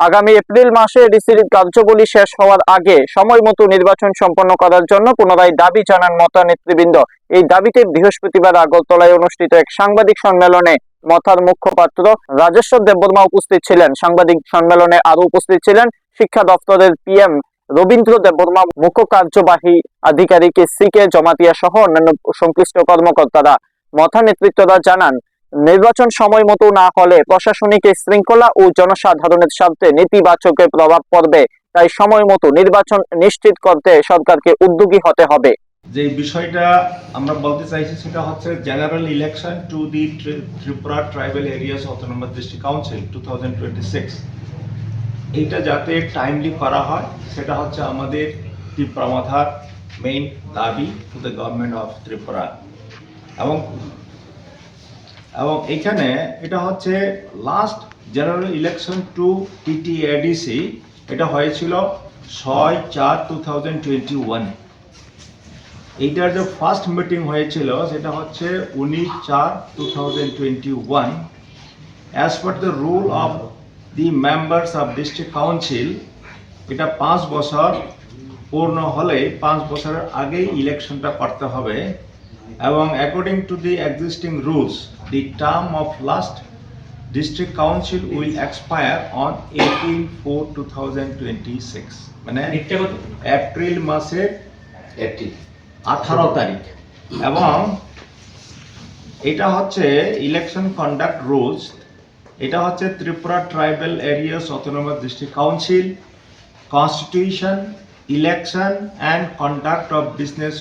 আগামী এপ্রিল মাসে ডিসির কার্যবলী শেষ হওয়ার আগে সময় মতো নির্বাচন সম্পন্ন করার জন্য পুনরায় দাবি জানান মতা নেতৃবৃন্দ। এই দাবিতে বৃহস্পতিবার আগরতলায় অনুষ্ঠিত এক সাংবাদিক সম্মেলনে মথার মুখপাত্র রাজেশ্বর দেববর্মা উপস্থিত ছিলেন। সাংবাদিক সম্মেলনে আরও উপস্থিত ছিলেন শিক্ষা দপ্তরের পিএম রবীন্দ্র দেববর্মা, মুখ্য কার্যবাহী আধিকারিক সি কে জমাতিয়া সহ অন্যান্য সংশ্লিষ্ট কর্মকর্তারা। মথা নেতৃত্বরা জানান নির্বাচন সময় মতো না হলে প্রশাসনিক শৃঙ্খলা ও জনসাধারণের স্বার্থে নেতিবাচক প্রভাব পড়বে। তাই সময় মতো নির্বাচন নিশ্চিত করতে সরকারকে উদ্যোগী হতে হবে। যে বিষয়টা আমরা বলতে চাইছি সেটা হচ্ছে general election to the Tripura tribal areas autonomous district council two thousand এইটা যাতে টাইমলি করা হয়, সেটা হচ্ছে আমাদের ত্রিপুরা মাথার মেইন দাবি to the government of Tripura এবং এবং এখানে এটা হচ্ছে last general election to TTADC এটা হয়েছিল ছয় চার টু থাউজেন্ড টোয়েন্টি এইটার যে ফার্স্ট মিটিং হয়েছিল, সেটা হচ্ছে উনিশ চার two thousand twenty one as the rule of the members of district council এটা পাঁচ বছর পূর্ণ হলে পাঁচ বছরের আগেই ইলেকশনটা করতে হবে। এবং according to the existing rules the term of last district council will expire on eighteen four two thousand twenty six মানে এপ্রিল মাসের আঠারো তারিখ। এবং এটা হচ্ছে ইলেকশন কন্ডাক্ট রুলস এটা হচ্ছে Tripura tribal areas autonomous district council constitution election and conduct of business